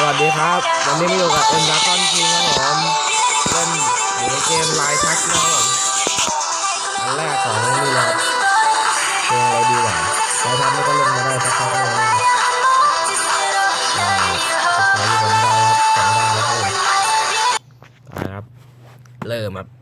สวัสดีครับ วันนี้มาอยู่กับเอ็มดากอนคิงครับผมเล่นอยู่ในเกมไลน์ทัชนะครับผมอันแรกของนี่เลยครับเพลงอะไรดีกว่าไลน์ทัชนี่ก็ลงมาได้สักพักหนึงแล้วอ่าสุดท้ายอยู่ผมได้ครับสองดาวครับผมไปครับ เริ่มครับนะครับ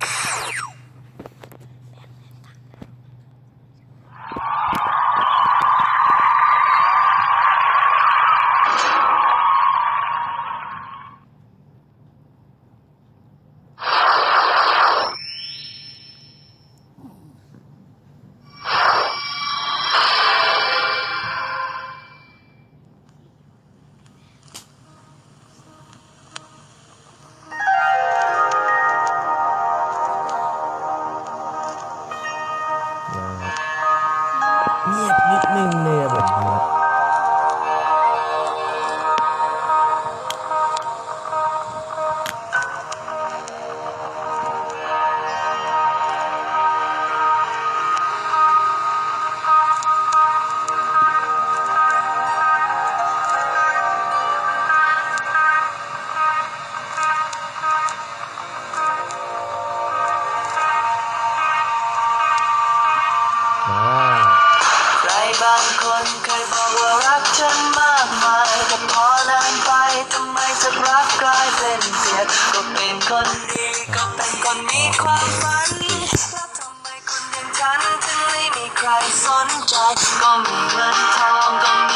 เคยบอกว่ารักฉันมากมายแต่พอนานไปทำไมจะรักกลายเป็นเสียก็เป็นคนดีก็เป็นคนมีความฝันแล้วทำไมคนอย่างฉันถึงไม่มีใครสนใจก็มีเงินทองก็มี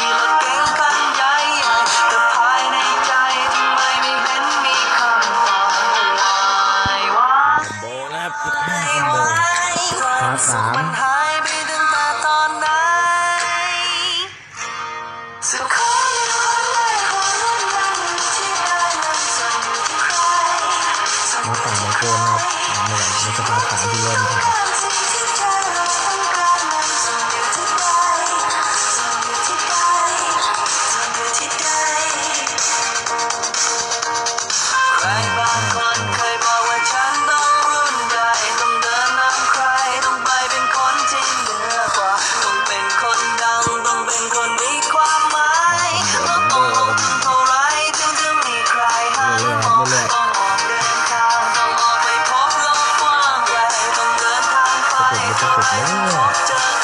ไม่ไหวในสภาพสามที่เล่นครับ จนไ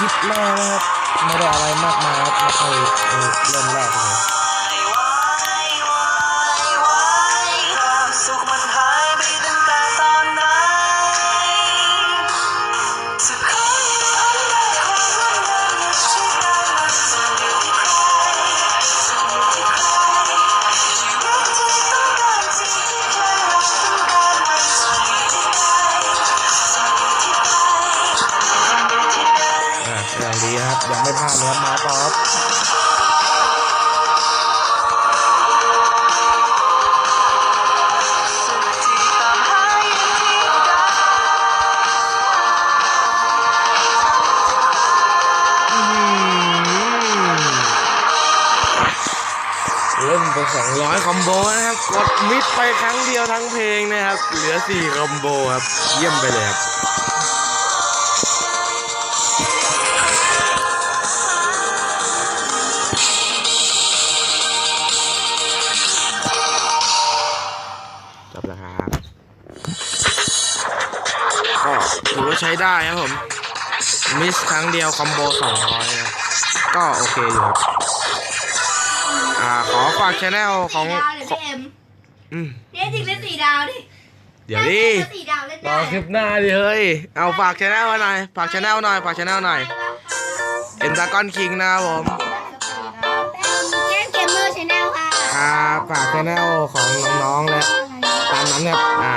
คลิปแรกนะครับ ไม่ได้อะไรมากมายครับไม่ค่เริ่มแรกเลย ยังไม่พลาดเลยครับมาต่อครับที่ตามหาอยู่ที่ใดเล่นไป200 คอมโบนะครับ กดมิดไปครั้งเดียวทั้งเพลงนะครับ เหลือ 4 คอมโบครับ เยี่ยมไปเลยครับ ใช้ได้ครับผม มิสครั้งเดียวคอมโบ200นะครับก็โอเคอยู่ครับอ่าขอฝากช anel ของสี่ดาวเดี๋ยวพี่เอ็มอืมเนี่ยจริงเล่นสี่ดาวดิเดี๋ยวดิถ้าสี่ดาวเล่นรได้อคลิปหน้าดิเฮ้ย เอาฝากช anel ไว้หน่อย ฝากช anel หน่อย ฝากช anel หน่อยไเอ็นดากอนคิงนะครับผมเล่นเกมเมอร์ชาแนลค่ะครับฝากชแนลของน้องๆและตามนั้นครับ อ่า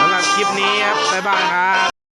สำหรับคลิปนี้ครับ บ๊ายบายครับ